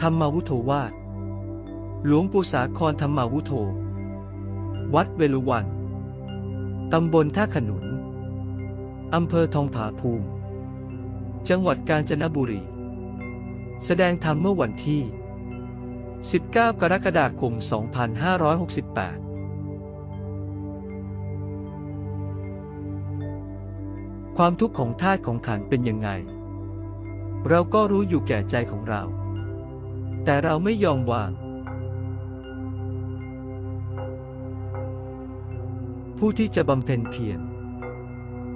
ธรรมาวุโธวาดหลวงปู่สาครธรรมาวุโธ วัดเวลุวัน ตำบลท่าขนุน อำเภอทองผาภูมิ จังหวัดกาญจนบุรี แสดงธรรมเมื่อวันที่ 19 กรกฎาคม 2568ความทุกข์ของธาตุของขันเป็นยังไง เราก็รู้อยู่แก่ใจของเรา แต่เราไม่ยอมวาง ผู้ที่จะบำเพ็ญเพียร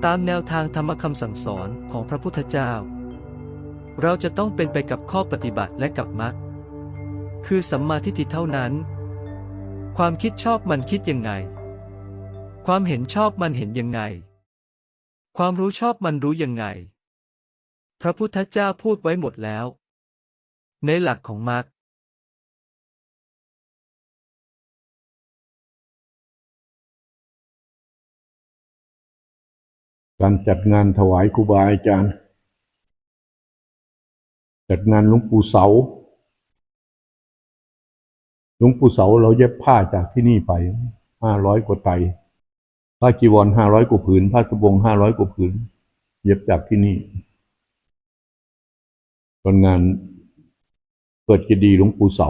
ตามแนวทางธรรมคำสั่งสอนของพระพุทธเจ้า เราจะต้องเป็นไปกับข้อปฏิบัติและกับมรรคคือสัมมาทิฏฐิเท่านั้น ความคิดชอบมันคิดยังไง ความเห็นชอบมันเห็นยังไง ความรู้ชอบมันรู้ยังไง พระพุทธเจ้าพูดไว้หมดแล้ว ในหลักของมรรคการจัดงานถวายครูบาอาจารย์ จัดงานหลวงปู่เสา หลวงปู่เสาเราเย็บผ้าจากที่นี่ไปห้าร้อยกว่าไตผ้าจีวรห้าร้อยกว่าผืน ผ้าสบงห้าร้อยกว่าผืน เย็บจากที่นี่ตอนงาน เปิดเจดีย์หลวงปู่เสา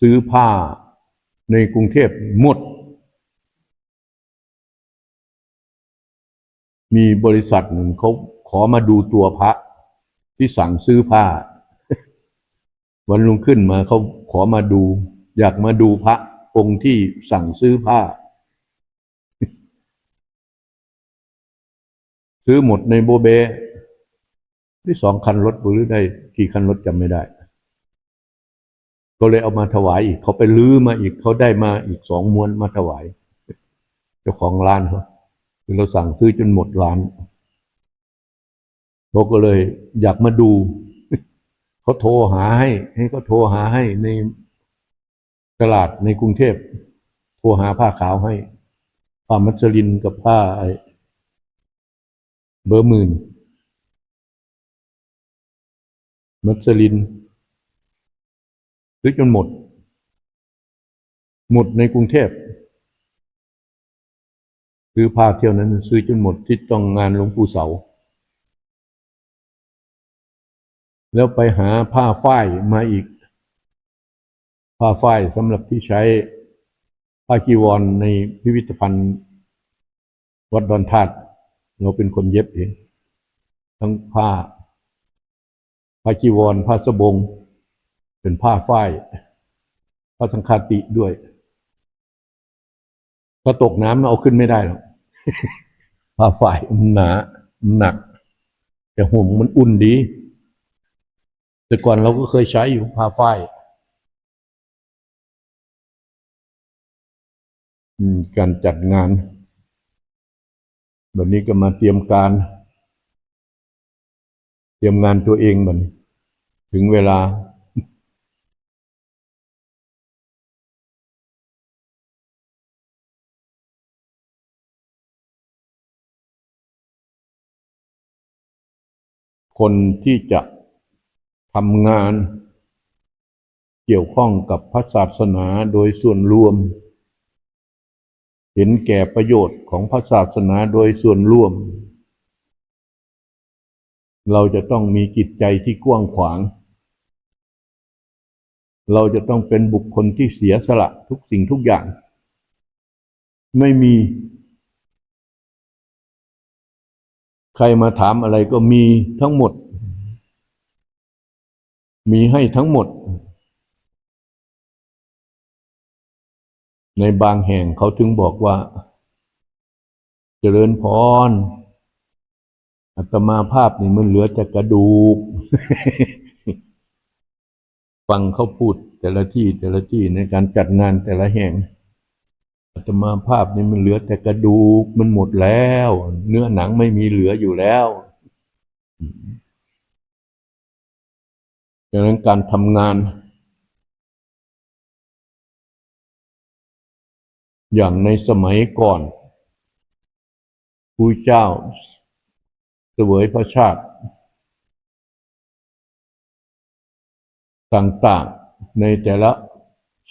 ซื้อผ้าในกรุงเทพหมด มีบริษัทหนึ่งเขาขอมาดูตัวพระที่สั่งซื้อผ้า วันลุงขึ้นมาเขาขอมาดู อยากมาดูพระองค์ที่สั่งซื้อผ้า ซื้อหมดในโบเบที่สองคันรถหรือได้กี่คันรถจำไม่ได้ ก็เลยเอามาถวายอีก เขาไปลื้อมาอีกเขาได้มาอีกสองม้วนมาถวาย เจ้าของร้านเขาคือเราสั่งซื้อจนหมดร้านเราก็เลยอยากมาดูเขาโทรหาให้ ให้เขาโทรหาให้ในตลาดในกรุงเทพโทรหาผ้าขาวให้ผ้ามัสลินกับผ้าไอ เบอร์หมื่น มัสลิน ซื้อจนหมด หมดในกรุงเทพ ซื้อผ้าเที่ยวนั้น ซื้อจนหมดที่ต้องงานหลวงปู่เสา แล้วไปหาผ้าฝ้ายมาอีก ผ้าฝ้ายสำหรับที่ใช้ผ้ากีวรในพิพิธภัณฑ์ วัดดอนธาตุ เราเป็นคนเย็บเอง ทั้งผ้า ผ้าจีวร ผ้าสบง เป็นผ้าฝ้าย ผ้าสังคาติด้วย ถ้าตกน้ำเอาขึ้นไม่ได้หรอก ผ้าฝ้ายมันหนา หนัก แต่ห่มมันอุ่นดี แต่ก่อนเราก็เคยใช้อยู่ผ้าฝ้ายการจัดงาน แบบนี้ก็มาเตรียมการ เตรียมงานตัวเองมันถึงเวลา คนที่จะทำงานเกี่ยวข้องกับพระศาสนาโดยส่วนรวม ห็นแก่ประโยชน์ของพระศาสนาโดยส่วนรวม เราจะต้องมีจิตใจที่กว้างขวาง เราจะต้องเป็นบุคคลที่เสียสละทุกสิ่งทุกอย่าง ไม่มี ใครมาถามอะไรก็มีทั้งหมด มีให้ทั้งหมด ในบางแห่งเขาถึงบอกว่า เจริญพรอัตมาภาพนี่มันเหลือแต่กระดูก ฟังเขาพูดแต่ละที่แต่ละที่ในการจัดงานแต่ละแห่งอัตมาภาพนี่มันเหลือแต่กระดูกมันหมดแล้ว เนื้อหนังไม่มีเหลืออยู่แล้วดังนั้นการทำงาน อย่างในสมัยก่อนผู้เจ้าแสวยพระชาติ ต่างๆในแต่ละ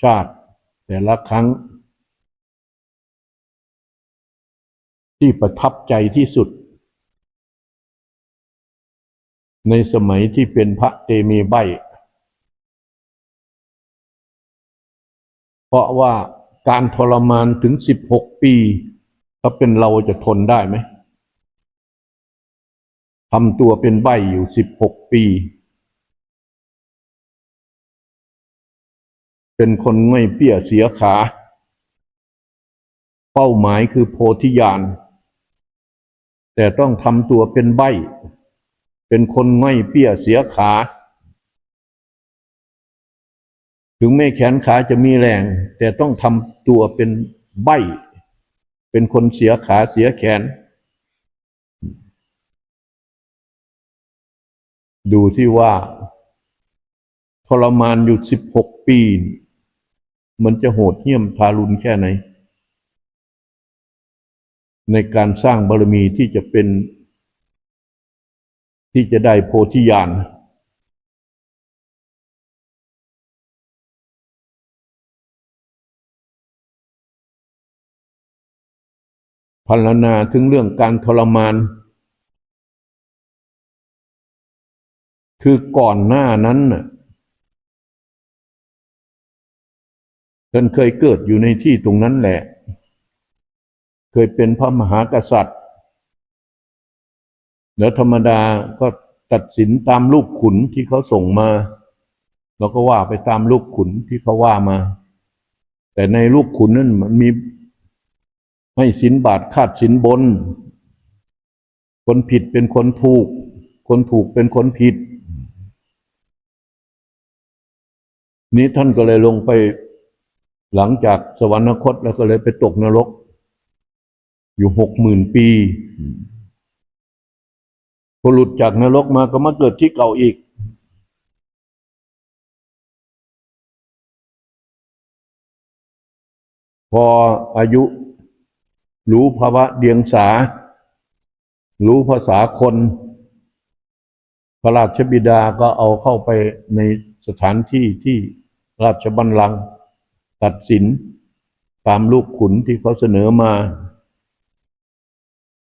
ชาติแต่ละครั้ง ที่ประทับใจที่สุด ในสมัยที่เป็นพระเตมีใบ เพราะว่า การทรมานถึงสิบหกปีถ้าเป็นเราจะทนได้ไหมทำตัวเป็นใบอยู่สิบหกปี เป็นคนไม่เปี้ยเสียขา เป้าหมายคือโพธิญาณ แต่ต้องทำตัวเป็นใบ เป็นคนไม่เปี้ยเสียขา ถึงแม่แขนขาจะมีแรง แต่ต้องทำตัวเป็นใบเป็นคนเสียขาเสียแขน ดูที่ว่าทรมานอยู่สิบหกปี มันจะโหดเหี้ยมทารุณแค่ไหน ในการสร้างบารมีที่จะเป็น ที่จะได้โพธิญาณ พรรณนาถึงเรื่องการทรมาน คือก่อนหน้านั้นน่ะท่านเคยเกิดอยู่ในที่ตรงนั้นแหละ เคยเป็นพระมหากษัตริย์ แล้วธรรมดาก็ตัดสินตามลูกขุนที่เขาส่งมา แล้วก็ว่าไปตามลูกขุนที่เขาว่ามา แต่ในลูกขุนนั้นมันมี ให้สินบาทคาดสินบน คนผิดเป็นคนถูก คนถูกเป็นคนผิด นี้ท่านก็เลยลงไปหลังจากสวรรคตแล้วก็เลยไปตกนรก อยู่หกหมื่นปีพอหลุดจากนรกมาก็มาเกิดที่เก่าอีก พออายุ รู้ภาวะเดียงสา รู้ภาษาคน พระราชบิดาก็เอาเข้าไปในสถานที่ที่ราชบัลลังก์ตัดสินตามลูกขุนที่เขาเสนอมา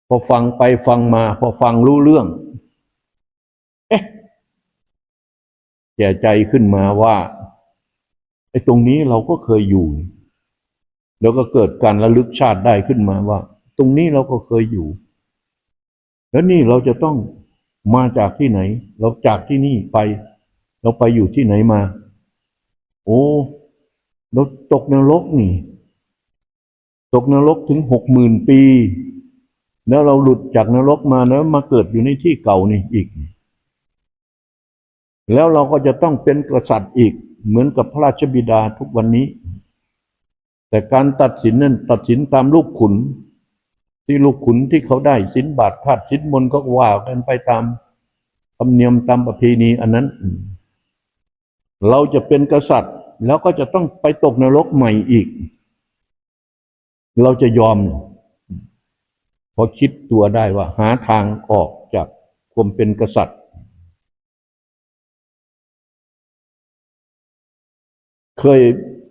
พอฟังไปฟังมา พอฟังรู้เรื่องเอ๊ะแก่ใจขึ้นมาว่าไอ้ตรงนี้เราก็เคยอยู่ แล้วก็เกิดการระลึกชาติได้ขึ้นมาว่า ตรงนี้เราก็เคยอยู่ แล้วนี่เราจะต้องมาจากที่ไหน เราจากที่นี่ไป เราไปอยู่ที่ไหนมา โอ้เราตกนรกนี่ ตกนรกถึงหกหมื่นปี แล้วเราหลุดจากนรกมาแล้วมาเกิดอยู่ในที่เก่านี่อีก แล้วเราก็จะต้องเป็นกษัตริย์อีกเหมือนกับพระราชบิดาทุกวันนี้ แต่การตัดสินนั้นตัดสินตามลูกขุน ที่ลูกขุนที่เขาได้สินบาทคาดสินบนก็ว่ากันไปตามธรรมเนียมตามประเพณีอันนั้น เราจะเป็นกษัตริย์ แล้วก็จะต้องไปตกนรกใหม่อีก เราจะยอมพอคิดตัวได้ว่า หาทางออกจากความเป็นกษัตริย์ เคย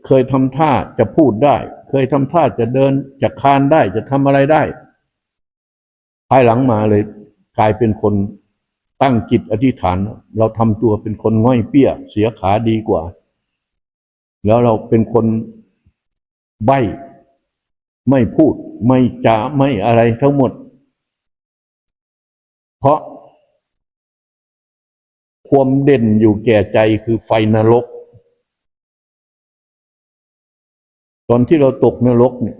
เคยทำท่าจะพูดได้ เคยทำท่าจะเดินจะคานได้จะทำอะไรได้ ภายหลังมาเลย กลายเป็นคนตั้งจิตอธิษฐาน เราทำตัวเป็นคนง่อยเปี้ย เสียขาดีกว่า แล้วเราเป็นคนใบ้ไม่พูดไม่จาไม่อะไรทั้งหมด เพราะความเด่นอยู่แก่ใจคือไฟนรก ตอนที่เราตกนรกเนี่ย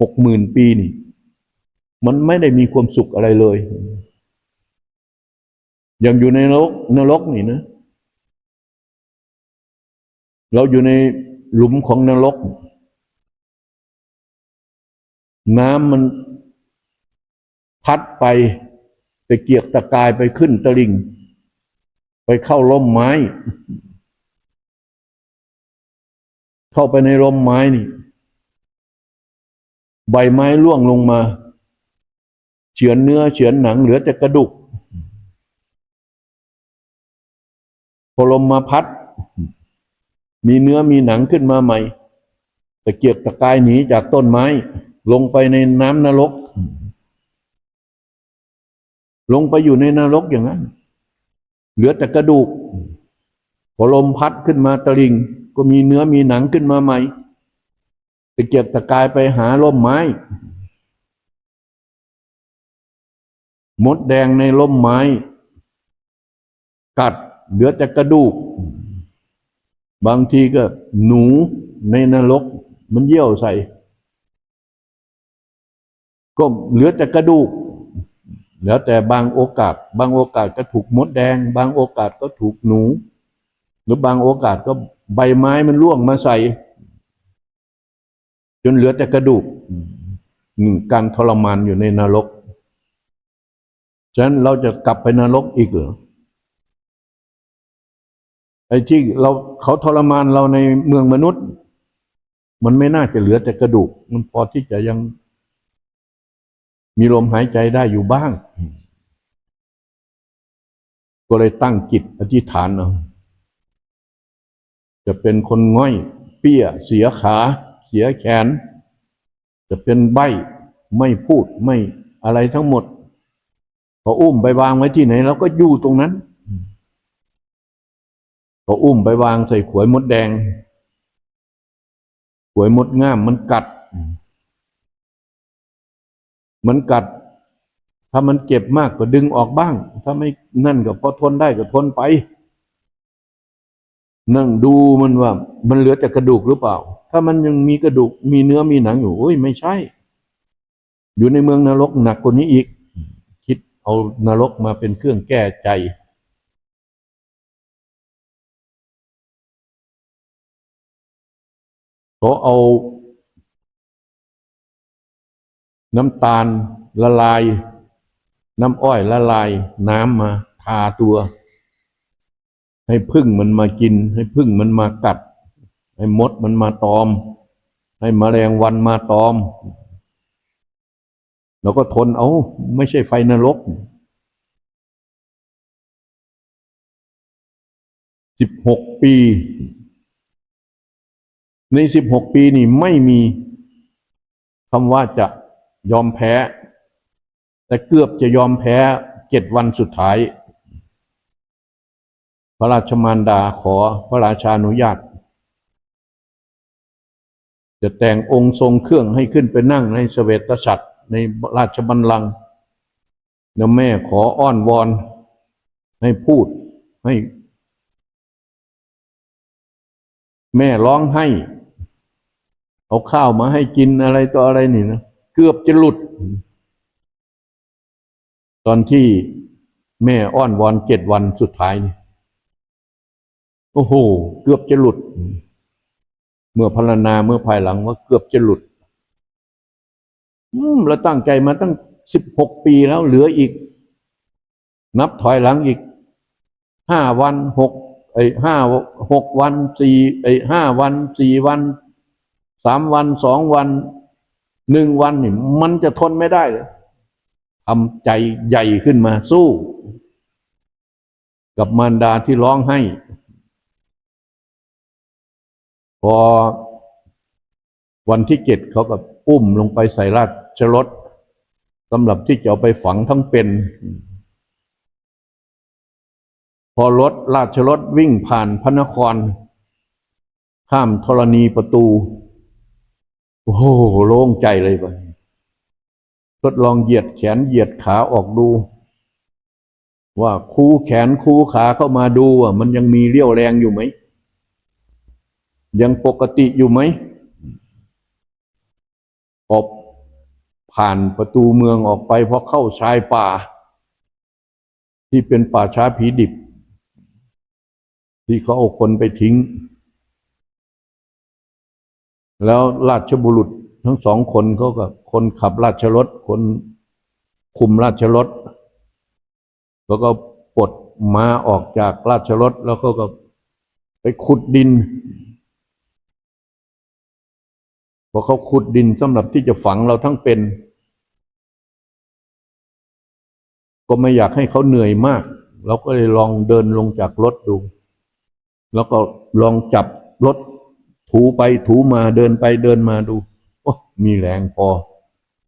หกหมื่นปีนี่ มันไม่ได้มีความสุขอะไรเลยย่างอยู่ในนรกนรกนี่นะ เราอยู่ในหลุมของนรก น้ำมันพัดไปตะเกียกตะกายไปขึ้นตะลิง ไปเข้าร่มไม้ เข้าไปในร่มไม้นี่ ใบไม้ร่วงลงมา เฉือนเนื้อเฉือนหนังเหลือแต่กระดูกพอลมมาพัด มีเนื้อมีหนังขึ้นมาใหม่ตะเกียกตะกายหนีจากต้นไม้ ลงไปในน้ำนรก ลงไปอยู่ในนรกอย่างนั้น เหลือแต่กระดูกพอลมพัดขึ้นมาตะลิง ก็มีเนื้อมีหนังขึ้นมาใหม่ตะเกียกตะกายไปหาร่มไม้ มดแดงในร่มไม้ กัดเหลือแต่กระดูก บางทีก็หนูในนรก มันเยี่ยวใส่ ก็เหลือแต่กระดูก แล้วแต่บางโอกาส บางโอกาสก็ถูกมดแดง บางโอกาสก็ถูกหนู หรือบางโอกาสก็ ใบไม้มันร่วงมาใส่ จนเหลือแต่กระดูกหนึ่งการทรมานอยู่ในนรก ฉะนั้นเราจะกลับไปนรกอีกเหรอไอ้ที่เราเขาทรมานเราในเมืองมนุษย์ มันไม่น่าจะเหลือแต่กระดูก มันพอที่จะยังมีลมหายใจได้อยู่บ้าง ก็เลยตั้งจิตอธิษฐานเอา จะเป็นคนง่อย เปี้ย เสียขา เสียแขน จะเป็นใบไม่พูดไม่อะไรทั้งหมดพออุ้มไปวางไว้ที่ไหนเราก็อยู่ตรงนั้นพออุ้มไปวางใส่ขวยมดแดง ขวยมดง่ามมันกัด มันกัด ถ้ามันเจ็บมากก็ดึงออกบ้าง ถ้าไม่นั่นก็พอทนได้ก็ทนไป นั่งดูมันว่า มันเหลือแต่กระดูกหรือเปล่า ถ้ามันยังมีกระดูกมีเนื้อมีหนังอยู่โอ้ยไม่ใช่ อยู่ในเมืองนรกหนักกว่านี้อีก คิดเอานรกมาเป็นเครื่องแก้ใจ เขาเอา น้ำตาลละลาย น้ำอ้อยละลาย น้ำมาทาตัว ให้พึ่งมันมากิน ให้พึ่งมันมากัด ให้มดมันมาตอม ให้แมลงวันมาตอมแล้วก็ทนเอาไม่ใช่ไฟนรกสิบหกปี ในสิบหกปีนี่ไม่มีคำว่าจะยอมแพ้ แต่เกือบจะยอมแพ้เจ็ดวันสุดท้าย พระราชมารดาขอพระราชานุญาต จะแต่งองค์ทรงเครื่องให้ขึ้นไปนั่งในเสวตฉัตรในราชบัลลังก์แล้วแม่ขออ้อนวอน ให้พูดให้ แม่ร้องให้ เอาข้าวมาให้กินอะไรต่ออะไรนี่นะเกือบจะหลุด ตอนที่แม่อ้อนวอนเจ็ดวันสุดท้ายนี่ โอ้โห เกือบจะหลุด เมื่อพรณนาเมื่อภายหลังว่าเกือบจะหลุด อืมเราตั้งใจมาตั้งสิบหกปีแล้วเหลืออีก นับถอยหลังอีกห้าวันหกไอ้ห้าหกวันสี่ไอ้ห้าวันสี่วันสามวันสองวันหนึ่งวันนี่มันจะทนไม่ได้เลยทำใจใหญ่ขึ้นมาสู้ กับมารดาที่ร้องให้ พอวันที่เจ็ดเขาก็อุ้มลงไปใส่ราชรถสำหรับที่จะเอาไปฝังทั้งเป็น พอรถราชรถวิ่งผ่านพระนคร ข้ามธรณีประตู โอ้โหโล่งใจเลยไปทดลองเหยียดแขนเหยียดขาออกดู ว่าคูแขนคูขาเข้ามาดูว่ามันยังมีเรี่ยวแรงอยู่ไหม ยังปกติอยู่ไหมพอผ่านประตูเมืองออกไปพอเข้าชายป่า ที่เป็นป่าช้าผีดิบ ที่เขาเอาคนไปทิ้ง แล้วราชบุรุษทั้งสองคนเขากับคนขับราชรถ คนคุมราชรถแล้วก็ปลดม้าออกจากราชรถแล้วเขาก็ไปขุดดิน พอเขาขุดดินสำหรับที่จะฝังเราทั้งเป็น ก็ไม่อยากให้เขาเหนื่อยมาก เราก็เลยลองเดินลงจากรถดู แล้วก็ลองจับรถถูไปถูมาเดินไปเดินมาดูโอ้มีแรงพอ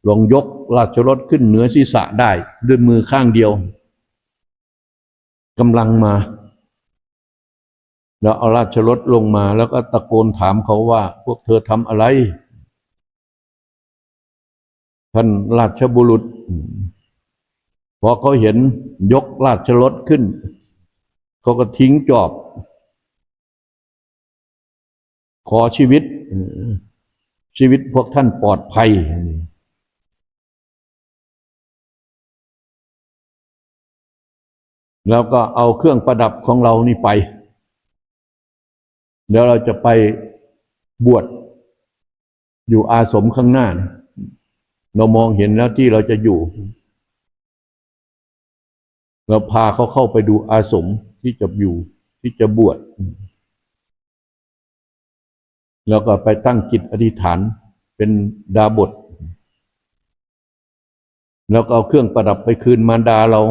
ลองยกราชรถขึ้นเหนือศีรษะได้ด้วยมือข้างเดียวกำลังมา แล้วเอาราชรถลงมาแล้วก็ตะโกนถามเขาว่า พวกเธอทำอะไร ท่านราชบุรุษ พอเขาเห็นยกราชรถขึ้น เขาก็ทิ้งจอบ ขอชีวิต ชีวิตพวกท่านปลอดภัย แล้วก็เอาเครื่องประดับของเรานี่ไป เดี๋ยวเราจะไปบวชอยู่อาสมข้างหน้านะ เรามองเห็นแล้วที่เราจะอยู่ เราพาเขาเข้าไปดูอาสมที่จะอยู่ที่จะบวชแล้วก็ไปตั้งจิตอธิษฐานเป็นดาบท แล้วก็เอาเครื่องประดับไปคืนมารดาเรา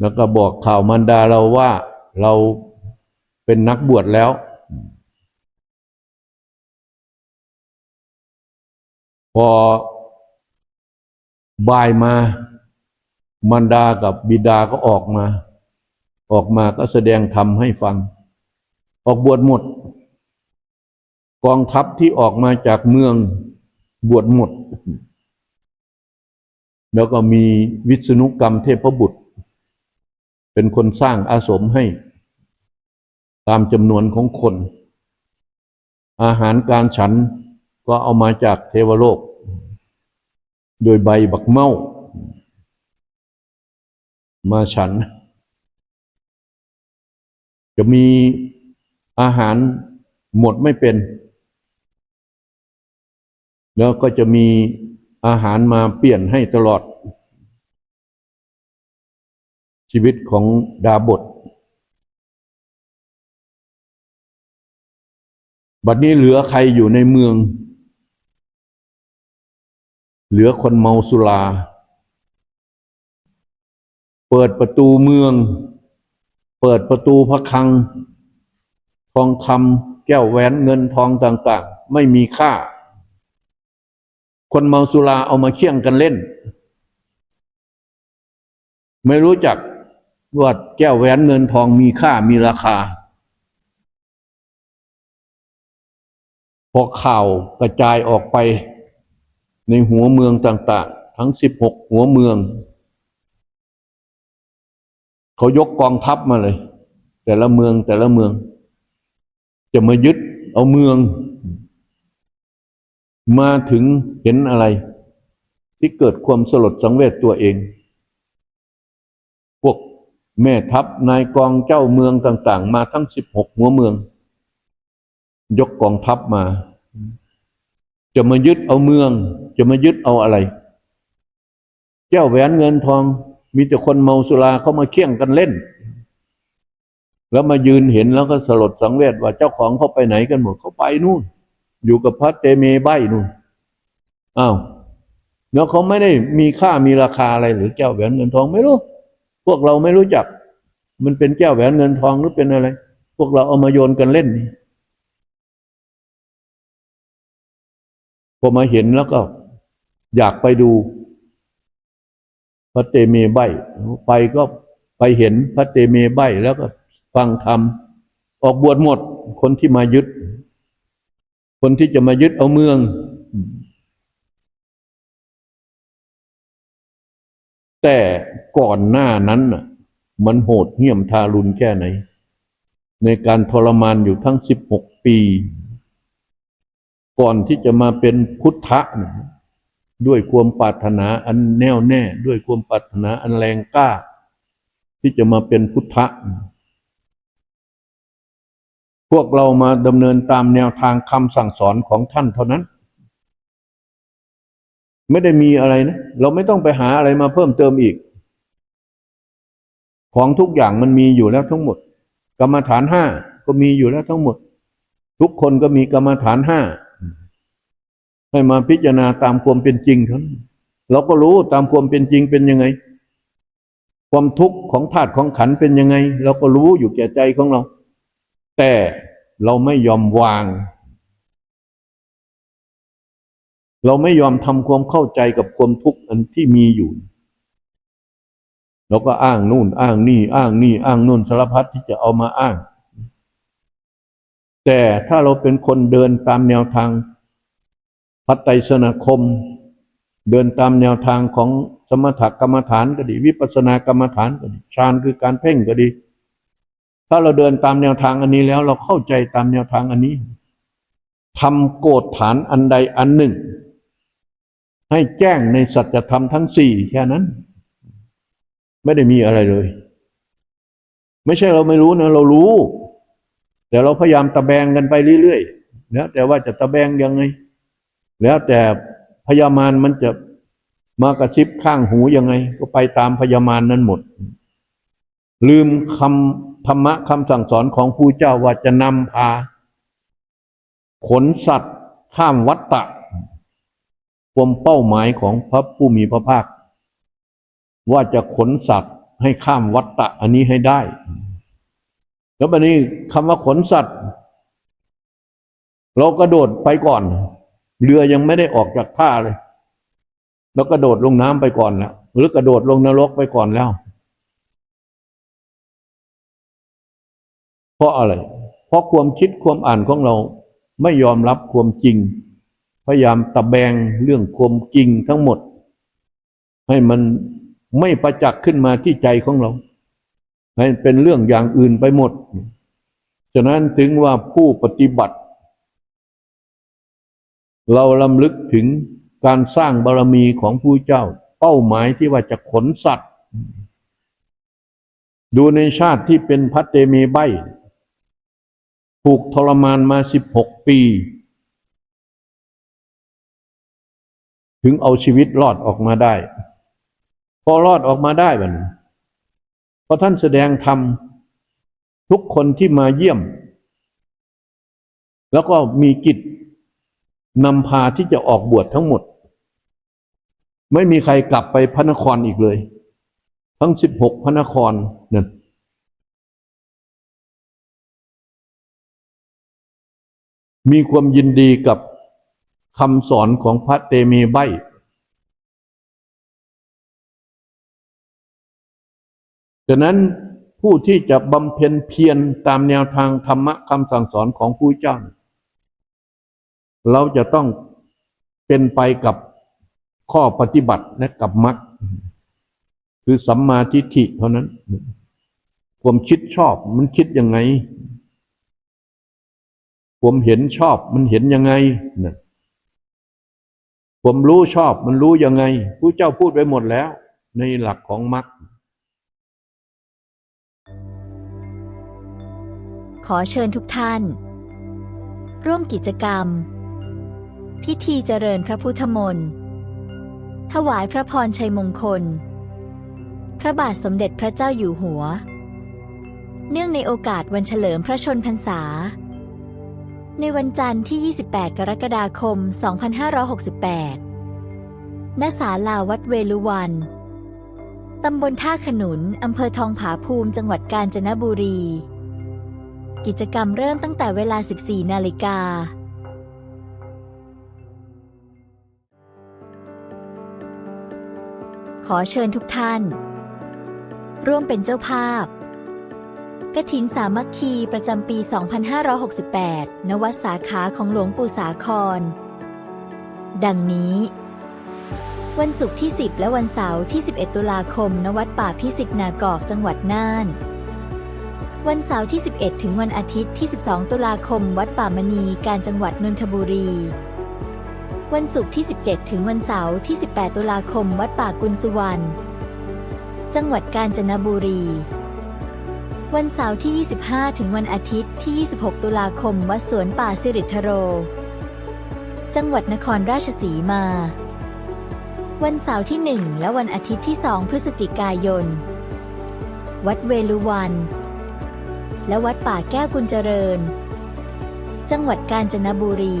แล้วก็บอกข่าวมารดาเราว่าเราเป็นนักบวชแล้ว พอ บ่ายมามารดากับบิดาก็ออกมา ออกมาก็แสดงธรรมให้ฟัง ออกบวชหมด กองทัพที่ออกมาจากเมืองบวชหมด แล้วก็มีวิษณุกรรมเทพบุตร เป็นคนสร้างอาสมให้ ตามจำนวนของคน อาหารการฉันก็เอามาจากเทวโลก โดยใบบักเมามาฉัน จะมีอาหารหมดไม่เป็น แล้วก็จะมีอาหารมาเปลี่ยนให้ตลอด ชีวิตของดาบท บัดนี้เหลือใครอยู่ในเมือง เหลือคนเมาสุรา เปิดประตูเมือง เปิดประตูพระคลัง ทองคำแก้วแหวนเงินทองต่าง ๆ ไม่มีค่า คนเมาสุราเอามาเคี่ยงกันเล่น ไม่รู้จักว่าแก้วแหวนเงินทองมีค่ามีราคา พอข่าวกระจายออกไป ในหัวเมืองต่างๆ ทั้งสิบหกหัวเมือง เขายกกองทัพมาเลย แต่ละเมืองแต่ละเมือง จะมายึดเอาเมือง มาถึงเห็นอะไร ที่เกิดความสลดสังเวชตัวเอง พวกแม่ทัพนายกองเจ้าเมืองต่าง ๆ มาทั้งสิบหกหัวเมือง ยกกองทัพมา จะมายึดเอาเมือง จะมายึดเอาอะไร แก้วแหวนเงินทอง มีแต่คนเมาสุราเขามาเคี่ยงกันเล่น แล้วมายืนเห็นแล้วก็สลดสังเวชว่าเจ้าของเขาไปไหนกันหมดเขาไปนู่น อยู่กับพระเตเมใบนู่นอ้าวแล้วเขาไม่ได้มีค่ามีราคาอะไรหรือแก้วแหวนเงินทองไม่รู้ พวกเราไม่รู้จัก มันเป็นแก้วแหวนเงินทองหรือเป็นอะไร พวกเราเอามาโยนกันเล่นนี่พอมาเห็นแล้วก็ อยากไปดู พระเตเมใบไปก็ไปเห็นพระเตเมใบแล้วก็ฟังธรรมออกบวชหมด คนที่มายึด คนที่จะมายึดเอาเมือง แต่ก่อนหน้านั้นน่ะมันโหดเหี้ยมทารุณแค่ไหน ในการทรมานอยู่ทั้งสิบหกปี ก่อนที่จะมาเป็นพุทธะนะ ด้วยความปรารถนาอันแน่วแน่ ด้วยความปรารถนาอันแรงกล้า ที่จะมาเป็นพุทธะพวกเรามาดำเนินตามแนวทางคำสั่งสอนของท่านเท่านั้น ไม่ได้มีอะไรนะ เราไม่ต้องไปหาอะไรมาเพิ่มเติมอีก ของทุกอย่างมันมีอยู่แล้วทั้งหมด กรรมฐานห้าก็มีอยู่แล้วทั้งหมด ทุกคนก็มีกรรมฐานห้า ให้มาพิจารณาตามความเป็นจริงเท่านั้นเราก็รู้ตามความเป็นจริงเป็นยังไง ความทุกข์ของธาตุของขันเป็นยังไง เราก็รู้อยู่แก่ใจของเรา แต่เราไม่ยอมวาง เราไม่ยอมทำความเข้าใจกับความทุกข์อันที่มีอยู่ เราก็อ้างนู่น อ้างนี่ อ้างนี่ อ้างนู่นสารพัดที่จะเอามาอ้าง แต่ถ้าเราเป็นคนเดินตามแนวทาง พัตไตรสนาคม เดินตามแนวทางของสมถกรรมฐานก็ดี วิปัสสนากรรมฐานก็ดีฌานคือการเพ่งก็ดี ถ้าเราเดินตามแนวทางอันนี้แล้วเราเข้าใจตามแนวทางอันนี้ทำโกฏฐานอันใดอันหนึ่ง ให้แจ้งในสัจธรรมทั้งสี่แค่นั้น ไม่ได้มีอะไรเลย ไม่ใช่เราไม่รู้นะเรารู้ แต่เราพยายามตะแบงกันไปเรื่อยๆแล้วแต่ว่าจะตะแบงยังไง แล้วแต่พยามารมันจะมากระซิบข้างหูยังไง ก็ไปตามพยามารนั้นหมด ลืมคำธรรมะคำสั่งสอนของผู้เจ้าว่าจะนำพา ขนสัตว์ข้ามวัฏฏะความเป้าหมายของพระผู้มีพระภาค ว่าจะขนสัตว์ให้ข้ามวัฏฏะอันนี้ให้ได้ แล้วบัดนี้คำว่าขนสัตว์ เรากระโดดไปก่อน เรือยังไม่ได้ออกจากท่าเลย แล้วกระโดดลงน้ำไปก่อนแล้วหรือกระโดดลงนรกไปก่อนแล้ว เพราะอะไร เพราะความคิดความอ่านของเราไม่ยอมรับความจริง พยายามตะแบงเรื่องความจริงทั้งหมด ให้มันไม่ประจักษ์ขึ้นมาที่ใจของเรา ให้เป็นเรื่องอย่างอื่นไปหมด ฉะนั้นถึงว่าผู้ปฏิบัติ เราลำลึกถึงการสร้างบารมีของผู้เจ้า เป้าหมายที่ว่าจะขนสัตว์ ดูในชาติที่เป็นพัตเตเมใบถูกทรมานมาสิบหกปี ถึงเอาชีวิตรอดออกมาได้ พอรอดออกมาได้บันพอท่านแสดงธรรมทุกคนที่มาเยี่ยม แล้วก็มีกิจ นำพาที่จะออกบวชทั้งหมด ไม่มีใครกลับไปพระนครอีกเลย ทั้งสิบหกพระนครนั่นมีความยินดีกับคำสอนของพระเตมีใบฉะนั้นผู้ที่จะบำเพ็ญเพียรตามแนวทางธรรมะคำสั่งสอนของผู้เจ้า เราจะต้องเป็นไปกับข้อปฏิบัติและกับมรรคคือสัมมาทิฏฐิเท่านั้นความคิดชอบมันคิดยังไงผมเห็นชอบมันเห็นยังไงนะผมรู้ชอบมันรู้ยังไงผู้เจ้าพูดไว้หมดแล้ว ในหลักของมรรคขอเชิญทุกท่าน ร่วมกิจกรรม พิธีเจริญพระพุทธมนต์ถวายพระพรชัยมงคล พระบาทสมเด็จพระเจ้าอยู่หัว เนื่องในโอกาสวันเฉลิมพระชนพรรษา ในวันจันทร์ที่ 28 กรกฎาคม 2568 ณ ศาลาวัดเวลุวัน ตำบลท่าขนุน อำเภอทองผาภูมิ จังหวัดกาญจนบุรี กิจกรรมเริ่มตั้งแต่เวลา 14 นาฬิกา ขอเชิญทุกท่าน ร่วมเป็นเจ้าภาพกฐินสามัคคีประจำปี 2568ณวัดสาขาของหลวงปู่สาคร ดังนี้ วันศุกร์ที่ 10 และวันเสาร์ที่ 11 ตุลาคม ณ วัดป่าพิสิทธิ์นากอกจังหวัดน่าน วันเสาร์ที่ 11 ถึงวันอาทิตย์ที่ 12 ตุลาคม วัดป่ามณีการจังหวัดนนทบุรี วันศุกร์ที่ 17 ถึงวันเสาร์ที่ 18 ตุลาคม วัดป่ากุลสุวรรณ จังหวัดกาญจนบุรี วันเสาร์ที่ 25 ถึงวันอาทิตย์ที่ 26 ตุลาคม วัดสวนป่าสิริทโร จังหวัดนครราชสีมา วันเสาร์ที่ 1 และวันอาทิตย์ที่ 2 พฤศจิกายน วัดเวลุวัน และวัดป่าแก้วกุญเจริญ จังหวัดกาญจนบุรี